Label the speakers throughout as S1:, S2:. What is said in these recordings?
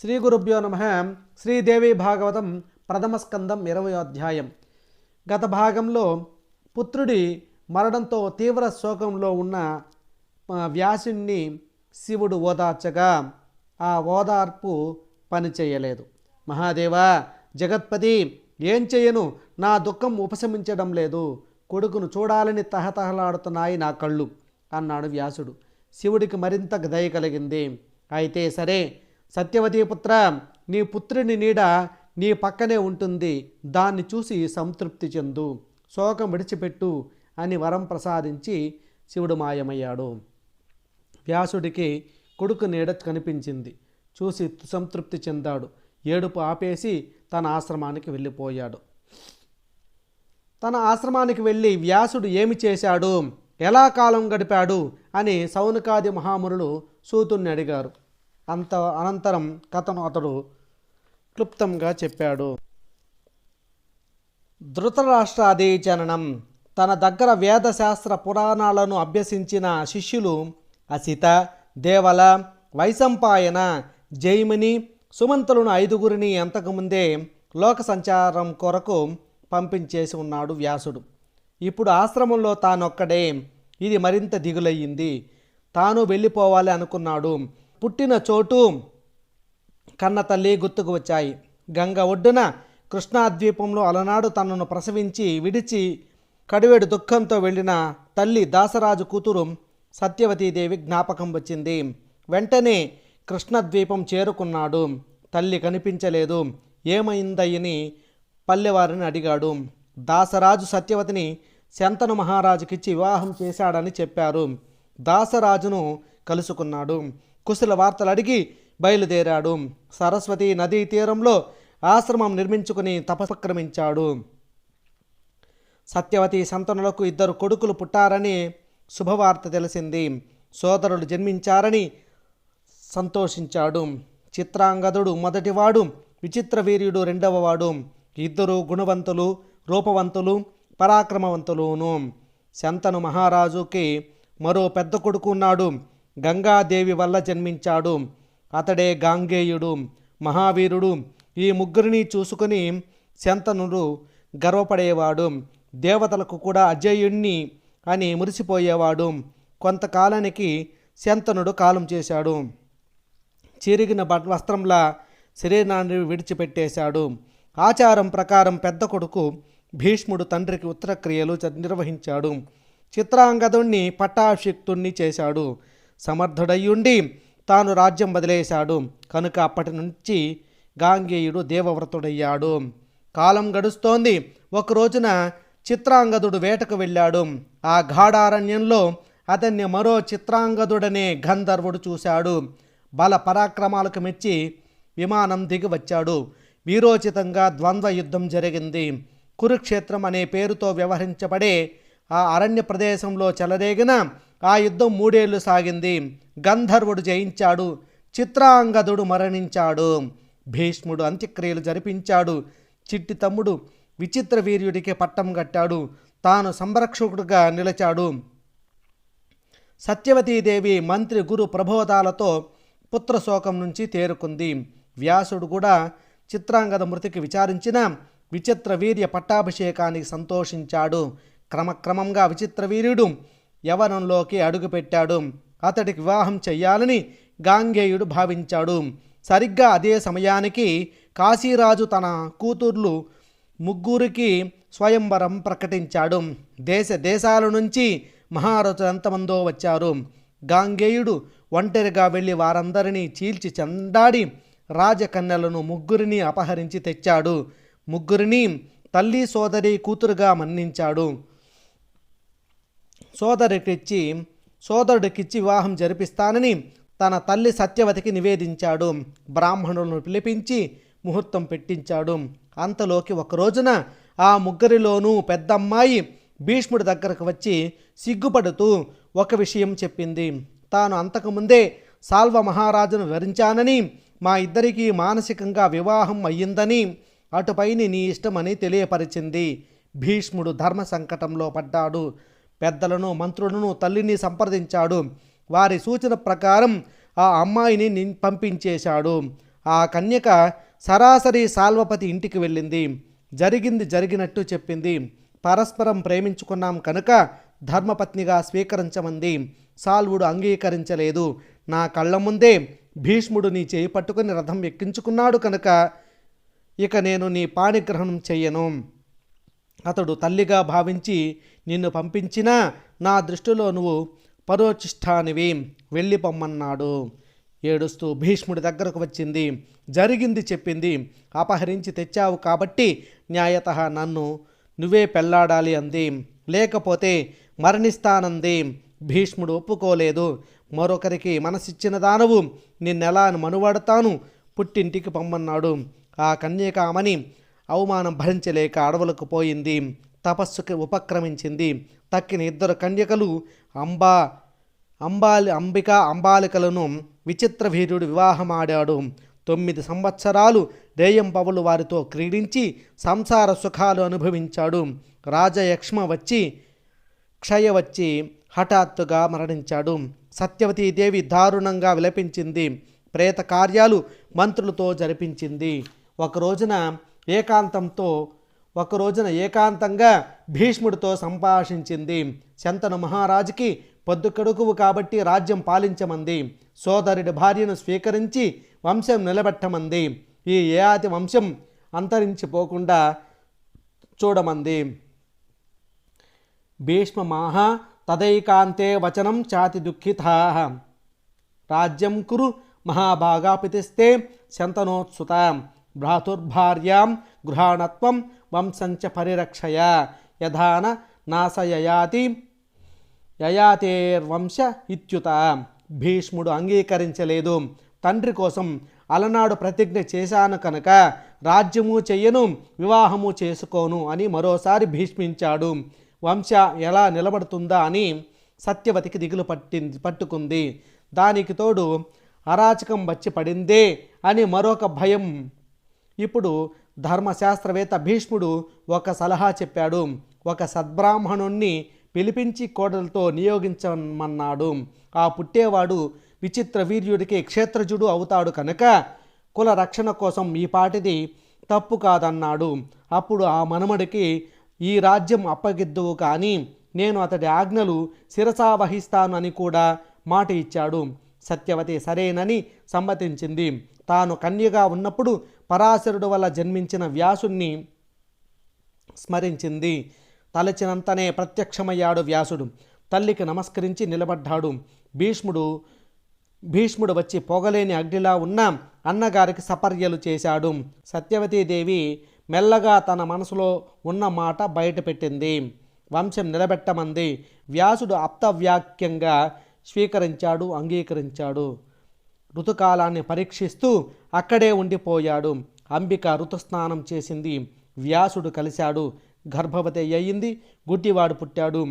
S1: శ్రీ గురుభ్యో నమ. శ్రీదేవి భాగవతం ప్రథమ స్కందం ఇరవై అధ్యాయం. గత భాగంలో పుత్రుడి మరణంతో తీవ్ర శోకంలో ఉన్న వ్యాసుణ్ణి శివుడు ఓదార్చగా ఆ ఓదార్పు పనిచేయలేదు. మహాదేవా జగత్పతి ఏం చేయను? నా దుఃఖం ఉపశమించడం లేదు. కొడుకును చూడాలని తహతహలాడుతున్నాయి నా కళ్ళు అన్నాడు వ్యాసుడు. శివుడికి మరింత దయ కలిగింది. అయితే సరే సత్యవతి పుత్ర నీ పుత్రుని నీడ నీ పక్కనే ఉంటుంది. దాన్ని చూసి సంతృప్తి చెందు. శోకం విడిచిపెట్టు అని వరం ప్రసాదించి శివుడు మాయమయ్యాడు. వ్యాసుడికి కొడుకు నీడ కనిపించింది. చూసి సంతృప్తి చెందాడు. ఏడుపు ఆపేసి తన ఆశ్రమానికి వెళ్ళిపోయాడు. తన ఆశ్రమానికి వెళ్ళి వ్యాసుడు ఏమి చేశాడు? ఎలా కాలం గడిపాడు? అని సౌనకాది మహామురుడు సూతుణ్ణి అడిగారు. అంత అనంతరం కథను అతడు క్లుప్తంగా చెప్పాడు. ధృతరాష్ట్రాది జననం తన దగ్గర వేదశాస్త్ర పురాణాలను అభ్యసించిన శిష్యులు అసిత దేవల వైశంపాయన జైమిని సుమంతులను ఐదుగురిని అంతకుముందే లోక సంచారం కొరకు పంపించేసి ఉన్నాడు వ్యాసుడు. ఇప్పుడు ఆశ్రమంలో తానొక్కడే. ఇది మరింత దిగులయ్యింది. తాను వెళ్ళిపోవాలి అనుకున్నాడు. పుట్టిన చోటు కన్న తల్లి గుర్తుకు వచ్చాయి. గంగ ఒడ్డున కృష్ణాద్వీపంలో అలనాడు తనను ప్రసవించి విడిచి కడివేడు దుఃఖంతో వెళ్ళిన తల్లి దాసరాజు కూతురు సత్యవతీదేవి జ్ఞాపకం వచ్చింది. వెంటనే కృష్ణద్వీపం చేరుకున్నాడు. తల్లి కనిపించలేదు. ఏమైందయ్యని పల్లెవారిని అడిగాడు. దాసరాజు సత్యవతిని శంతను మహారాజుకిచ్చి వివాహం చేశాడని చెప్పారు. దాసరాజును కలుసుకున్నాడు. కుశల వార్తలు అడిగి బయలుదేరాడు. సరస్వతి నదీ తీరంలో ఆశ్రమం నిర్మించుకుని తపస్క్రమించాడు సత్యవతి సంతనులకు ఇద్దరు కొడుకులు పుట్టారని శుభవార్త తెలిసింది. సోదరులు జన్మించారని సంతోషించాడు. చిత్రాంగదుడు మొదటివాడు విచిత్ర వీర్యుడు రెండవవాడు. ఇద్దరు గుణవంతులు రూపవంతులు పరాక్రమవంతులును. శంతను మహారాజుకి మరో పెద్ద కొడుకు ఉన్నాడు. గంగాదేవి వల్ల జన్మించాడు. అతడే గాంగేయుడు మహావీరుడు. ఈ ముగ్గురిని చూసుకుని శంతనుడు గర్వపడేవాడు. దేవతలకు కూడా అజయుణ్ణి అని మురిసిపోయేవాడు. కొంతకాలానికి శంతనుడు కాలం చేశాడు. చిరిగిన వస్త్రంలా శరీరాన్ని విడిచిపెట్టేశాడు. ఆచారం ప్రకారం పెద్ద కొడుకు భీష్ముడు తండ్రికి ఉత్తరక్రియలు నిర్వహించాడు. చిత్రాంగదుణ్ణి పట్టాభిషిక్తుణ్ణి చేశాడు. సమర్థుడయ్యుండి తాను రాజ్యం వదిలేశాడు. కనుక అప్పటి నుంచి గాంగేయుడు దేవవ్రతుడయ్యాడు. కాలం గడుస్తోంది. ఒకరోజున చిత్రాంగదుడు వేటకు వెళ్ళాడు. ఆ గాఢారణ్యంలో అతన్ని మరో చిత్రాంగదుడనే గంధర్వుడు చూశాడు. బల పరాక్రమాలకు మెచ్చి విమానం దిగి వచ్చాడు. వీరోచితంగా ద్వంద్వ యుద్ధం జరిగింది. కురుక్షేత్రం అనే పేరుతో వ్యవహరించబడే ఆ అరణ్య ప్రదేశంలో చెలరేగిన ఆ యుద్ధం మూడేళ్ళు సాగింది. గంధర్వుడు జయించాడు. చిత్రాంగదుడు మరణించాడు. భీష్ముడు అంత్యక్రియలు జరిపించాడు. చిట్టి తమ్ముడు విచిత్ర వీర్యుడికి పట్టం కట్టాడు. తాను సంరక్షకుడుగా నిలిచాడు. సత్యవతీదేవి మంత్రి గురు ప్రబోధాలతో పుత్రశోకం నుంచి తేరుకుంది. వ్యాసుడు కూడా చిత్రాంగద మృతికి విచారించిన విచిత్ర వీర్య పట్టాభిషేకానికి సంతోషించాడు. క్రమక్రమంగా విచిత్ర వీర్యుడు యవనంలోకి అడుగుపెట్టాడు. అతడికి వివాహం చెయ్యాలని గాంగేయుడు భావించాడు. సరిగ్గా అదే సమయానికి కాశీరాజు తన కూతుర్లు ముగ్గురికి స్వయంవరం ప్రకటించాడు. దేశ దేశాల నుంచి మహారథులు ఎంతమందో వచ్చారు. గాంగేయుడు ఒంటరిగా వెళ్ళి వారందరినీ చీల్చి చెండాడి రాజకన్యలను ముగ్గురిని అపహరించి తెచ్చాడు. ముగ్గురిని తల్లి సోదరి కూతురుగా మన్నించాడు. సోదరుడికిచ్చి సోదరుడికిచ్చి వివాహం జరిపిస్తానని తన తల్లి సత్యవతికి నివేదించాడు. బ్రాహ్మణులను పిలిపించి ముహూర్తం పెట్టించాడు. అంతలోకి ఒక రోజున ఆ ముగ్గురిలోనూ పెద్దమ్మాయి భీష్ముడి దగ్గరకు వచ్చి సిగ్గుపడుతూ ఒక విషయం చెప్పింది. తాను అంతకుముందే సాల్వ మహారాజును వివరించానని మా ఇద్దరికీ మానసికంగా వివాహం అయ్యిందని అటుపైని నీ ఇష్టమని తెలియపరిచింది. భీష్ముడు ధర్మ సంకటంలో పడ్డాడు. పెద్దలను మంత్రులను తల్లిని సంప్రదించాడు. వారి సూచన ప్రకారం ఆ అమ్మాయిని పంపించేశాడు. ఆ కన్యక సరాసరి సాల్వపతి ఇంటికి వెళ్ళింది. జరిగింది జరిగినట్టు చెప్పింది. పరస్పరం ప్రేమించుకున్నాం కనుక ధర్మపత్నిగా స్వీకరించమంది. సాల్వుడు అంగీకరించలేదు. నా కళ్ళ ముందే భీష్ముడు నీ చేయి పట్టుకుని రథం ఎక్కించుకున్నాడు కనుక ఇక నేను నీ పాణిగ్రహణం చెయ్యను. అతడు తల్లిగా భావించి నిన్ను పంపించినా నా దృష్టిలో నువ్వు పరోచిష్టానివి. వెళ్ళి పొమ్మన్నాడు. ఏడుస్తూ భీష్ముడి దగ్గరకు వచ్చింది. జరిగింది చెప్పింది. అపహరించి తెచ్చావు కాబట్టి న్యాయత నన్ను నువ్వే పెళ్ళాడాలి అంది. లేకపోతే మరణిస్తానంది. భీష్ముడు ఒప్పుకోలేదు. మరొకరికి మనసిచ్చిన దానవు నిన్నెలా మనువాడతాను? పుట్టింటికి పొమ్మన్నాడు. ఆ కన్యకామని అవమానం భరించలేక అడవులకు పోయింది. తపస్సుకి ఉపక్రమించింది. తక్కిన ఇద్దరు కన్యకలు అంబా అంబాలి అంబిక అంబాలికలను విచిత్ర వీరుడు వివాహమాడాడు. తొమ్మిది సంవత్సరాలు రేయంపవులు వారితో క్రీడించి సంసార సుఖాలు అనుభవించాడు. రాజయక్ష్మ వచ్చి క్షయ వచ్చి హఠాత్తుగా మరణించాడు. సత్యవతీదేవి దారుణంగా విలపించింది. ప్రేత కార్యాలు మంత్రులతో జరిపించింది. ఒక రోజున ఏకాంతంతో ఒక రోజున ఏకాంతంగా భీష్ముడితో సంభాషించింది. శంతను మహారాజుకి పొద్దుకడుకువు కాబట్టి రాజ్యం పాలించమంది. సోదరుడి భార్యను స్వీకరించి వంశం నిలబెట్టమంది. ఈ ఏయాతి వంశం అంతరించిపోకుండా చూడమంది. భీష్మమాహ తదైకాంతే వచనం చాతి దుఃఖితా. రాజ్యం కురు మహాభాగాపితిస్తే శంతనోత్సుత. భ్రాతుర్భార్యాం గృహాణత్వం వంశంచ పరిరక్షయ యథాన నాశయయాతి యయాతేర్వంశ ఇత్యుత భీష్ముడు అంగీకరించలేదు। తండ్రి కోసం అలనాడు ప్రతిజ్ఞ చేశాను కనుక రాజ్యము చెయ్యను వివాహము చేసుకోను అని మరోసారి భీష్మించాడు। వంశ ఎలా నిలబడుతుందా అని సత్యవతికి దిగులు పట్టింది పట్టుకుంది। దానికి తోడు అరాచకం వచ్చి పడిందే అని మరొక భయం ఇప్పుడు ధర్మశాస్త్రవేత్త భీష్ముడు ఒక సలహా చెప్పాడు. ఒక సద్బ్రాహ్మణుణ్ణి పిలిపించి కోడలతో నియోగించమన్నాడు. ఆ పుట్టేవాడు విచిత్ర వీర్యుడికి క్షేత్రజుడు అవుతాడు కనుక కుల రక్షణ కోసం ఈ పాటిది తప్పు కాదన్నాడు. అప్పుడు ఆ మనమడికి ఈ రాజ్యం అప్పగిద్దువు కానీ నేను అతడి ఆజ్ఞలు శిరసా వహిస్తాను అని కూడా మాట ఇచ్చాడు. సత్యవతి సరేనని సమ్మతించింది. తాను కన్యగా ఉన్నప్పుడు పరాశరుడు వల్ల జన్మించిన వ్యాసుణ్ణి స్మరించింది. తలచినంతనే ప్రత్యక్షమయ్యాడు వ్యాసుడు. తల్లికి నమస్కరించి నిలబడ్డాడు. భీష్ముడు భీష్ముడు వచ్చి పొగలేని అగ్నిలా ఉన్న అన్నగారికి సపర్యలు చేశాడు. సత్యవతీదేవి మెల్లగా తన మనసులో ఉన్న మాట బయటపెట్టింది. వంశం నిలబెట్టమంది. వ్యాసుడు అప్తవ్యాక్యంగా స్వీకరించాడు అంగీకరించాడు. ఋతుకాలాన్ని పరీక్షిస్తూ అక్కడే ఉండిపోయాడు. అంబిక ఋతుస్నానం చేసింది. వ్యాసుడు కలిశాడు. గర్భవతి అయ్యింది. గుడ్డివాడు పుట్టాడు.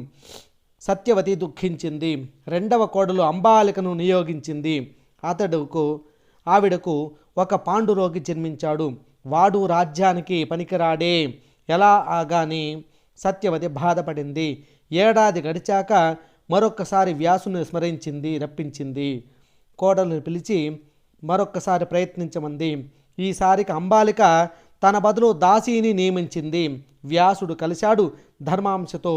S1: సత్యవతి దుఃఖించింది. రెండవ కోడలు అంబాలికను నియోగించింది. అతడుకు ఆవిడకు ఒక పాండురోగి జన్మించాడు. వాడు రాజ్యానికి పనికిరాడే. ఎలా ఆగాని సత్యవతి బాధపడింది. ఏడాది గడిచాక మరొక్కసారి వ్యాసుని స్మరించింది రప్పించింది. కోడలను పిలిచి మరొక్కసారి ప్రయత్నించమంది. ఈసారికి అంబాలిక తన బదులు దాసీని నియమించింది. వ్యాసుడు కలిశాడు ధర్మాంశతో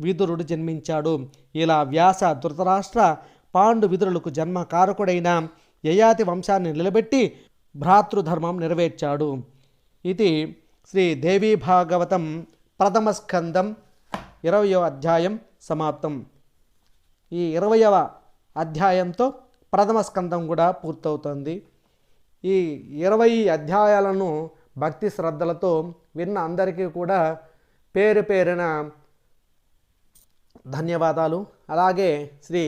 S1: విదురుడు జన్మించాడు. ఇలా వ్యాస ధృతరాష్ట్ర పాండు విదురులకు జన్మ కారకుడైన యయాతి వంశాన్ని నిలబెట్టి భ్రాతృధర్మం నెరవేర్చాడు. ఇది శ్రీ దేవీ భాగవతం ప్రథమ స్కందం ఇరవయో అధ్యాయం సమాప్తం. ఈ ఇరవయవ అధ్యాయంతో ప్రథమ స్కందం కూడా పూర్తవుతుంది. ఈ ఇరవై అధ్యాయాలను భక్తి శ్రద్ధలతో విన్న అందరికీ కూడా పేరు పేరున ధన్యవాదాలు. అలాగే శ్రీ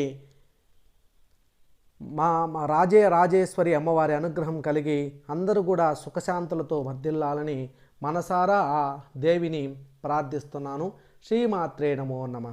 S1: మా మా రాజే రాజేశ్వరి అమ్మవారి అనుగ్రహం కలిగి అందరూ కూడా సుఖశాంతులతో వర్ధిల్లాలని మనసారా ఆ దేవిని ప్రార్థిస్తున్నాను. శ్రీమాత్రే నమో నమ.